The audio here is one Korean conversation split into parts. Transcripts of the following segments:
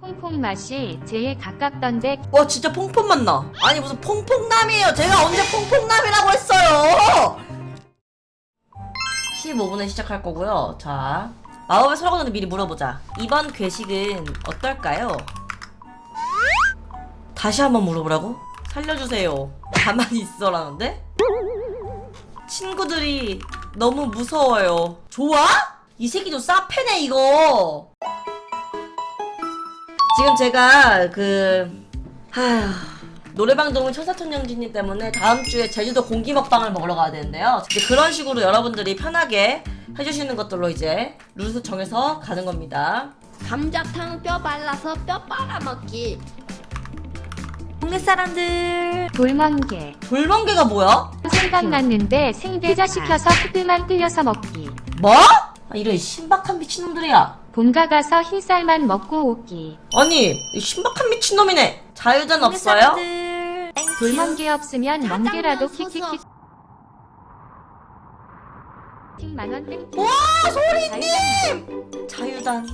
퐁퐁 맛이 제일 가깝던데 와 진짜 퐁퐁 맛나 아니 무슨 퐁퐁남이에요 제가 언제 퐁퐁남이라고 했어요 15분에 시작할 거고요 자 마법의 설거지는 미리 물어보자 이번 괴식은 어떨까요? 다시 한번 물어보라고? 살려주세요 가만히 있어라는데? 친구들이 너무 무서워요 좋아? 이 새끼도 싸패네 이거 지금 제가 그 하휴 노래방 동물 천사촌영진님 때문에 다음 주에 제주도 고기 먹방을 먹으러 가야 되는데요. 이제 그런 식으로 여러분들이 편하게 해주시는 것들로 이제 룰을 정해서 가는 겁니다. 감자탕 뼈 발라서 뼈 빨아먹기. 동네 사람들 돌멍게 돌멍게가 뭐야? 생각났는데 생대자 시켜서 흙들만 끓여서 먹기 뭐? 아, 이런 신박한 미친놈들이야. 본가 가서 흰쌀만 먹고 오기. 아니 이 신박한 미친놈이네. 자유전 없어요? 돌멍게 없으면 멍게라도 짜장면 키키키 만원 와 소리님! 자유단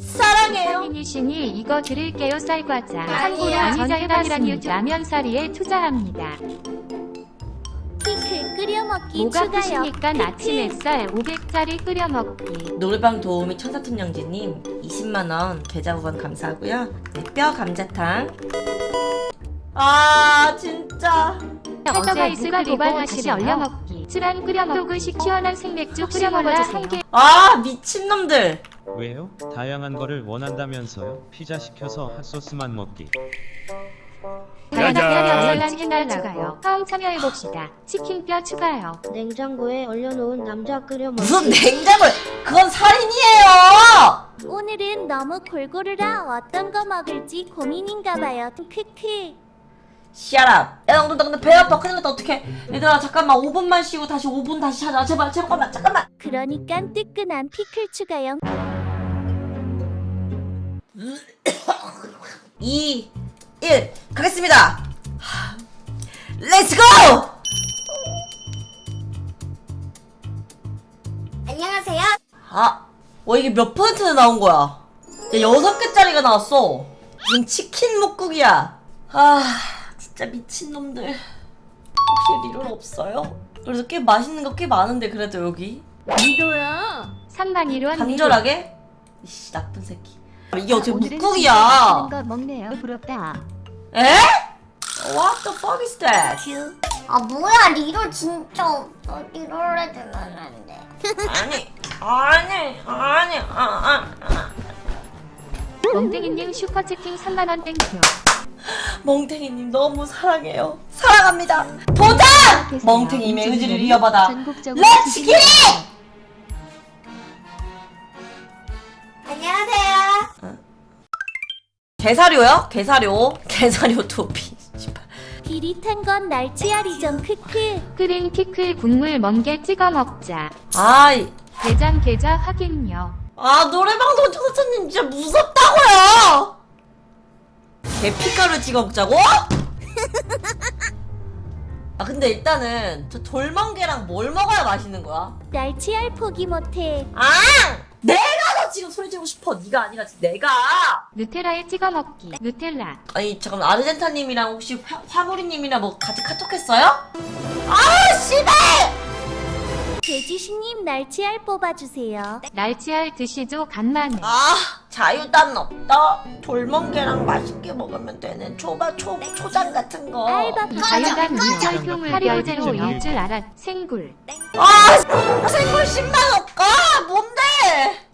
사랑해요. 미니신이 이거 드릴게요 쌀과자. 아니에요. 참고로 아니 자유단이란 라면 사리에 투자합니다 피클 끓여 먹기 뭐가 추가요. 푸시니까 아침 햇살 500짜리 끓여 먹기. 노래방 도우미 천사촌영지님 20만원 계좌 후원 감사하고요. 네, 뼈 감자탕. 아 진짜. 어제 누가 도발하시 얼려 먹기 쯔란 끓여 먹고식 시원한 생맥주 끓여 먹어주세요? 아 미친놈들. 왜요? 다양한 거를 원한다면서요? 피자 시켜서 핫소스만 먹기. 다양한 치킨날 추가요 처음 참여해봅시다. 치킨뼈 추가요. 냉장고에 얼려놓은 남자 끓여 먹기. 무슨 냉장고 그건 살인이에요! 오늘은 너무 골고루라 어떤 거 먹을지 고민인가 봐요. 크크. 시아라 야 너도 근데 배 아파. 큰일 났다. 어떡해. 얘들아 잠깐만. 5분만 쉬고 다시 5분 다시 하자. 제발 잠깐만 잠깐만. 그러니까 뜨끈한 피클 추가요. 2 1 가겠습니다 렛츠고 안녕하세요. 아, 와 이게 몇 퍼센트나 나온 거야? 야, 여섯 개짜리가 나왔어. 무슨 치킨 묵국이야. 아, 진짜 미친놈들. 혹시 리롤 없어요? 그래서 꽤 맛있는 거 꽤 많은데 그래도 여기 이도야. 3만 1원 간절하게? 이씨 나쁜 새끼. 이게 어떻게 묵국이야? 거 먹네요. 부럽다. 에? What the fuck is that? 아 뭐야 리롤 진짜 없어 리롤 해주면 안 돼. 아니, 아니, 아니, 아, 아, 아. 멍땡이님 슈퍼채팅 3만원 땡큐 멍탱이님 너무 사랑해요. 사랑합니다. 도전! 멍탱이님의 의지를 이어받아. 렛츠 기! 안녕하세요. 게사료요? 게사료. 게사료 토피. 비릿한 건 날치알이죠. 크크. 끓인 피클 국물 멍게 찍어 먹자 아이. 대장 계좌 확인요 아, 노래방송 청사차님 진짜 무섭다고요! 개피가루 찍어 먹자고? 아, 근데 일단은 저 돌멍게랑 뭘 먹어야 맛있는 거야? 날 치알 포기 못해. 아! 내가 너 지금 소리 지르고 싶어. 네가 아니라 내가! 누텔라에 찍어 먹기 누텔라 아니 잠깐 아르젠타님이랑 혹시 화, 화무리님이랑 뭐 같이 카톡했어요? 아 씨발! 돼지신님 날치알 뽑아주세요. 날치알 드시죠 간만에 아 자유단 없다. 돌멍게랑 맛있게 먹으면 되는 초바 초 초장 같은 거. 알바 자유단. 물결표물 화려제로 일줄 알았 생굴 아 생굴 10만 원까 뭔데?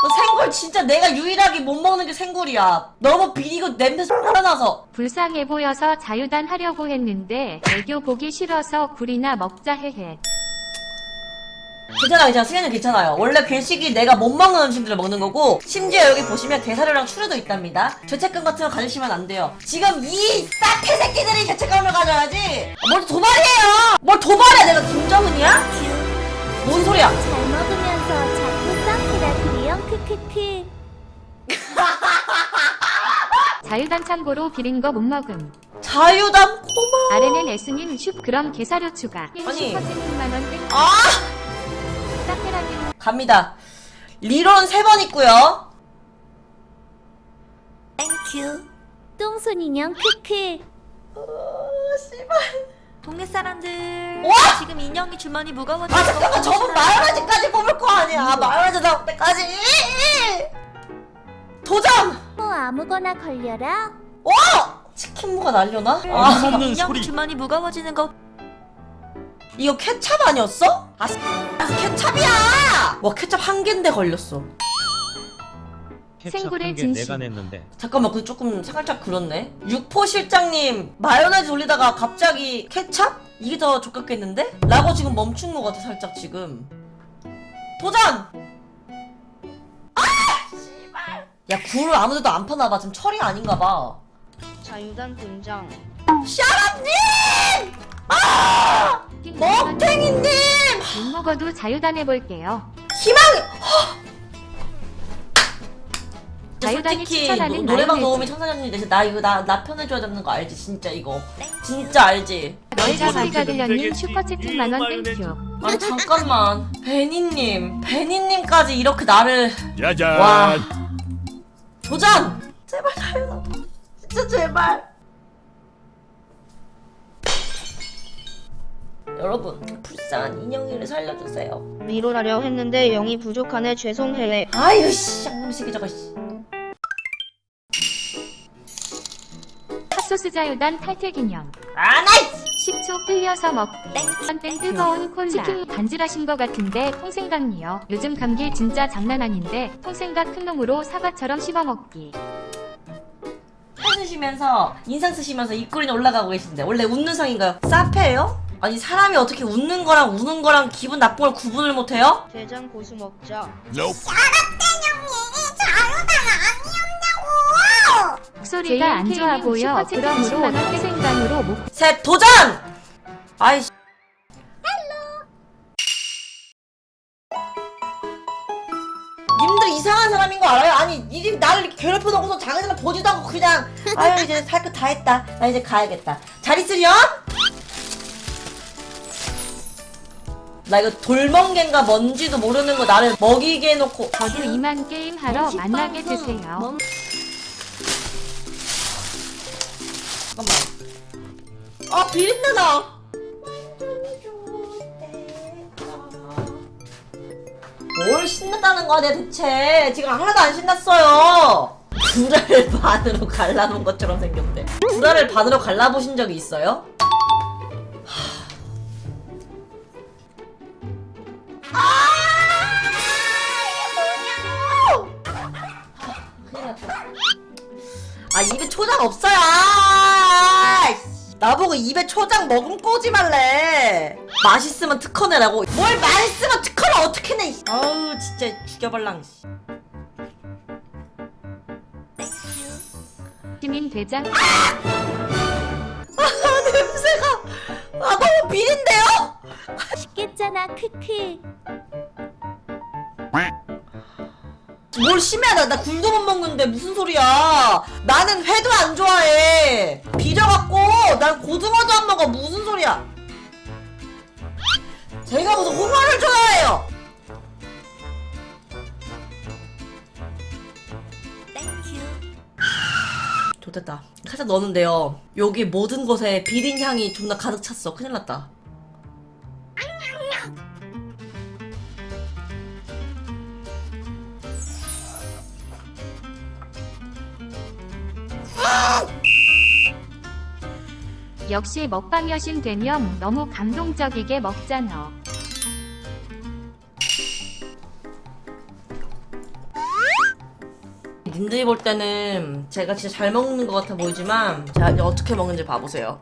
너 생굴 진짜 내가 유일하게 못 먹는 게 생굴이야. 너무 비리고 냄새 쏟아나서. 불쌍해 보여서 자유단 하려고 했는데 애교 보기 싫어서 굴이나 먹자 헤헤 괜찮아 괜찮아 승현이 괜찮아요. 원래 괴식이 내가 못 먹는 음식들을 먹는 거고 심지어 여기 보시면 게사료랑 추루도 있답니다. 죄책감 같은 거 가지시면 안 돼요. 지금 이 싹해 새끼들이 죄책감을 가져야지. 아, 뭘 도발이에요! 뭘 도발해! 내가 김정은이야? 뭔 소리야? 잘 먹으면서 싹이라 크크크. 자유단 참고로 비린 거 못 먹음. 자유담 고마워 아래는 S님 슈 그럼 게사료 추가. 아니. 땡 아! 사페라님. 갑니다. 리론 3번 있고요. 땡큐. 똥손 인형 크크. 동네 사람들 와! 지금 인형이 주머니 무거워지고 아 잠깐만 저분 마요네즈까지 뽑을 거 아니야 마요네즈 나올 때까지 도전! 뭐 아무거나 걸려라. 와! 치킨무가 날려나? 아 지금 인형 주머니 무거워지는 거 이거 케찹 아니었어? 아 씨, 케찹이야! 와 케찹 한 개인데 걸렸어 생굴의 진실. 내가 냈는데 잠깐만 그 조금 살짝 그렇네 육포 실장님 마요네즈 올리다가 갑자기 케찹? 이게 더 좋겠겠는데? 라고 지금 멈춘 것 같아 살짝 지금 도전! 아! 씨발 야 굴을 아무데도 안 파나 봐 지금 철이 아닌가봐 자유단 등장. 샤라님! 아! 멍탱이님! 못 먹어도 자유단해 볼게요. 희망이! 자유단이 솔직히 추천하는 노, 노래방. 도우미 청사장님 대신 나 이거 나, 나 편해줘야 되는 거 알지? 진짜 이거. 진짜 알지? 너희가 소리가 들렸님 슈퍼채팅 만원 땡큐. 아니 잠깐만. 베니님. 베니님까지 이렇게 나를 짜잔. 와. 도전! 제발 자유나 진짜 제발. 여러분 불쌍한 인형이를 살려주세요. 위로하려 했는데 영이 부족하네. 죄송해. 아유 씨. 쌍놈새끼 저거 씨 핫소스 자유단 탈퇴 기념. 아 나이스! 식초 흘려서 먹. 땡 뜨거운 콜라. 치킨 간질하신 것 같은데 통생각이요. 요즘 감기 진짜 장난 아닌데 통생각 큰 놈으로 사과처럼 씹어 먹기. 살 쓰시면서 인상 쓰시면서 입꼬리는 올라가고 계신데 원래 웃는 상인가요? 사페예요? 아니 사람이 어떻게 웃는 거랑 우는 거랑 기분 나쁜 걸 구분을 못해요? 대장 고수 먹자. Nope. 목소리가 안 좋아 보여. 그러므로 통생각으로 목. 셋 도전! 아이씨 님들 이상한 사람인 거 알아요? 아니 이리 나를 이렇게 괴롭혀놓고서 자기들은 보지도 않고 그냥 아유 이제 살 거 다 했다 나 이제 가야겠다 잘 있으렴 나 이거 돌멍겐가 뭔지도 모르는 거 나를 먹이게 해놓고 저도 이만 게임 하러 만나게 되세요. 아 비린내 나 뭘 신났다는 거야 대체? 지금 하나도 안 신났어요. 구라를 반으로 갈라놓은 것처럼 생겼대. 구라를 반으로 갈라보신 적이 있어요? 아 입에 초장 없어요. 아, 씨. 나보고 입에 초장 머금 꼬지 말래 맛있으면 특허 내라고 뭘 맛있으면 특허를 어떻게 내 씨. 아우 진짜 죽여발랑 씨. 시민 대장 아 냄새가 아 너무 비린데요? 쉽겠잖아 크크. 뭘 심해하다 나 굴도 못 먹는데 무슨 소리야 나는 회도 안 좋아해 비려갖고 난 고등어도 안 먹어. 무슨 소리야? 제가 무슨 홍어를 좋아해요. 좋됐다. 살짝 넣었는데요. 여기 모든 곳에 비린 향이 존나 가득 찼어. 큰일 났다 역시 먹방 여신 되면 너무 감동적이게 먹잖아. 님들이 볼 때는 제가 진짜 잘 먹는 것 같아 보이지만 제가 어떻게 먹는지 봐보세요.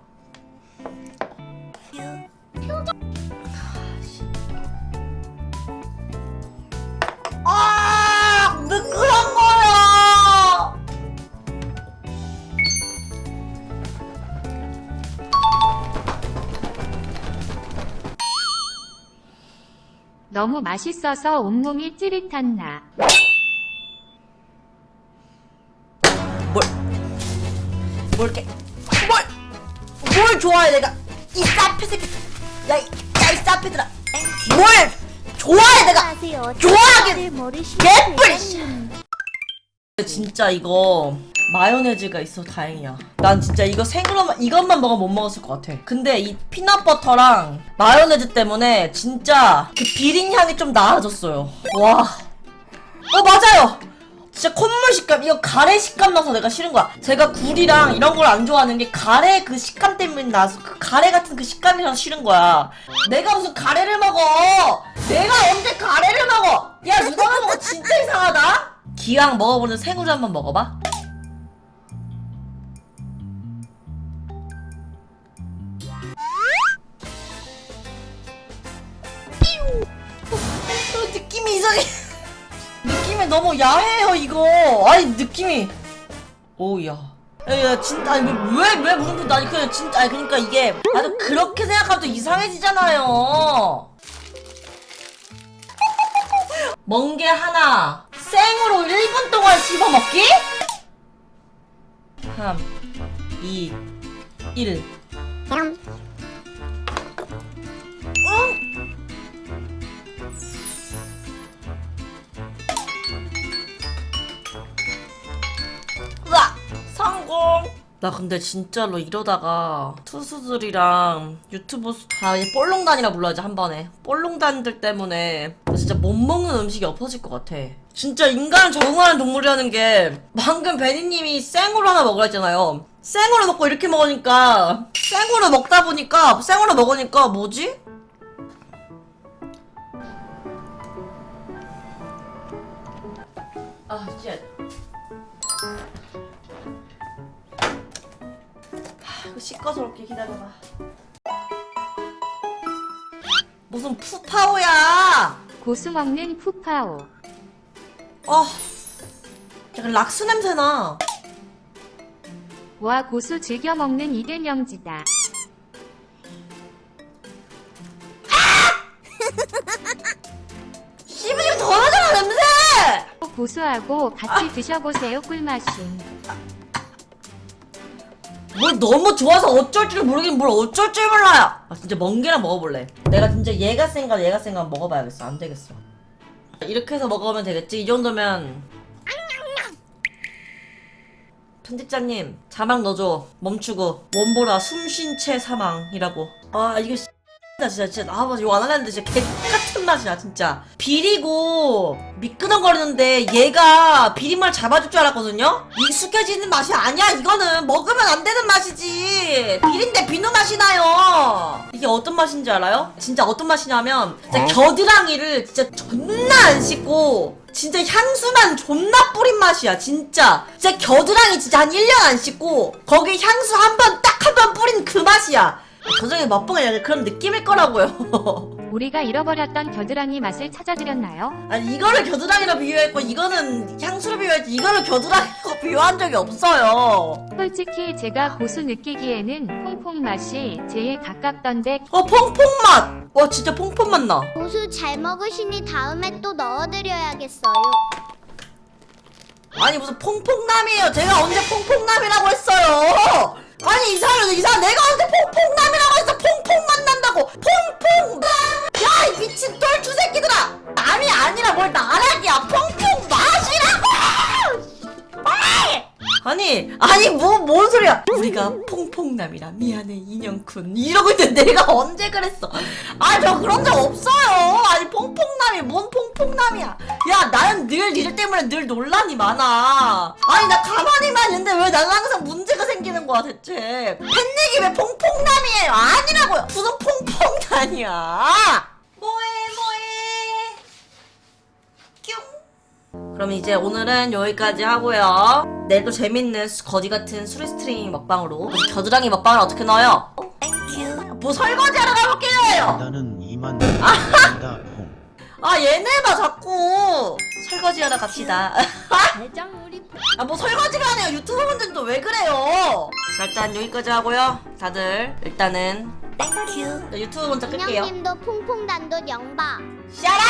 너무 맛있어서 온몸이 찌릿한 나. 뭘? 뭘 게? 뭘? 뭘 좋아해 내가? 이 싸패 새끼. 야, 이, 야, 이 싸패들아. 뭘 좋아해 내가? 모르시는 개뿔! 진짜 이거 마요네즈가 있어 다행이야. 난 진짜 이거 생으로만 이것만 먹으면 못 먹었을 것 같아. 근데 이 피넛버터랑 마요네즈 때문에 진짜 그 비린 향이 좀 나아졌어요. 와. 어 맞아요. 진짜 콧물 식감 이거 가래 식감 나서 내가 싫은 거야. 제가 굴이랑 이런 걸 안 좋아하는 게 가래 그 식감 때문에 나서 그 가래 같은 그 식감이 나서 싫은 거야. 내가 무슨 가래를 먹어? 내가 언제 가래를 먹어? 야 누가 먹어 진짜 이상하다. 기왕 먹어보는 생으로 한번 먹어봐. 너무 야해요 이거. 아니 느낌이. 오우야. 야 진짜 아니 왜왜 무슨 소리 아니 그냥 진짜 아니 그러니까 이게 나도 그렇게 생각하면 또 이상해지잖아요. 멍게 하나 생으로 1분 동안 씹어 먹기? 3 2 1 나 근데 진짜로 이러다가 투수들이랑 유튜브 수- 아, 얘 볼롱단이라 불러야지 한 번에. 볼롱단들 때문에 나 진짜 못 먹는 음식이 없어질 것 같아. 진짜 인간 적응하는 동물이라는 게 방금 베니님이 생으로 하나 먹으라 했잖아요. 생으로 먹고 이렇게 먹으니까 생으로 먹다 보니까 생으로 먹으니까 뭐지? 시꺼스럽게 기다려봐. 무슨 푸파오야! 고수 먹는 푸파오. 아, 약간 락스 냄새나. 와 고수 즐겨 먹는 이대명지다. 씹으면 더 나잖아, 냄새! 고수하고 같이 드셔보세요 꿀맛임. 뭘 너무 좋아서 어쩔 줄 모르긴 뭘 어쩔 줄 몰라요! 아, 진짜 멍게랑 먹어볼래. 내가 진짜 얘가 센가 얘가 센가 먹어봐야겠어. 안 되겠어. 이렇게 해서 먹으면 되겠지? 이 정도면. 편집자님, 자막 넣어줘. 멈추고. 원보라 숨쉰 채 사망이라고. 아, 이거 씨. 나 진짜 진짜 아 이거 안 하려는데 진짜 개 맛이야 진짜. 비리고 미끄덩거리는데 얘가 비린맛 잡아줄 줄 알았거든요? 익숙해지는 맛이 아니야 이거는. 먹으면 안 되는 맛이지. 비린데 비누 맛이 나요. 이게 어떤 맛인지 알아요? 진짜 어떤 맛이냐면 진짜 겨드랑이를 진짜 존나 안 씻고 진짜 향수만 존나 뿌린 맛이야 진짜. 진짜 겨드랑이 진짜 한 1년 안 씻고 거기 향수 한 번 딱 한 번 뿌린 그 맛이야. 겨드랑이 맛보가 약간 그런 느낌일 거라고요 우리가 잃어버렸던 겨드랑이 맛을 찾아드렸나요? 아니 이거를 겨드랑이로 비유했고 이거는 향수로 비유했지 이거를 겨드랑이로 비유한 적이 없어요 솔직히 제가 고수 느끼기에는 퐁퐁 맛이 제일 가깝던데 어 퐁퐁 맛! 와 진짜 퐁퐁 맛 나 고수 잘 먹으시니 다음에 또 넣어드려야겠어요. 아니 무슨 퐁퐁남이에요 제가 언제 퐁퐁남이라고 했어요 아니 이 사람 이 사람 내가 언제 퐁퐁남이라고 했어 퐁퐁 맛 난다고. 퐁퐁! 야이 미친 똘추 새끼들아! 남이 아니라 뭘 나락이야. 퐁퐁 맛 아니 아니 뭐 뭔 소리야? 우리가 퐁퐁남이라 미안해 인형쿤. 이러고 있는데 내가 언제 그랬어? 아 저 그런 적 없어요. 아니 퐁퐁남이 뭔 퐁퐁남이야? 야 나는 늘 니들 때문에 늘 논란이 많아. 아니 나 가만히만 있는데 왜 나는 항상 문제가 생기는 거야 대체? 팬 얘기 왜 퐁퐁남이에요? 아니라고요. 무슨 퐁퐁남이야? 뭐해 그럼 이제 오늘은 여기까지 하고요. 내일도 재밌는 수- 거지 같은 수리 스트리밍 먹방으로. 겨드랑이 먹방을 어떻게 넣어요? 땡큐 뭐 설거지 하러 가볼게요! 나는 이만 한다. 퐁. 아 얘네 봐 자꾸 설거지 하러 갑시다. 대장 우리 아 뭐 설거지를 하네요. 유튜브 분들은 또 왜 그래요? 자 일단 여기까지 하고요. 다들 일단은 땡큐 유튜브 먼저 끌게요. 인형님도 퐁퐁단도 영바. 샤라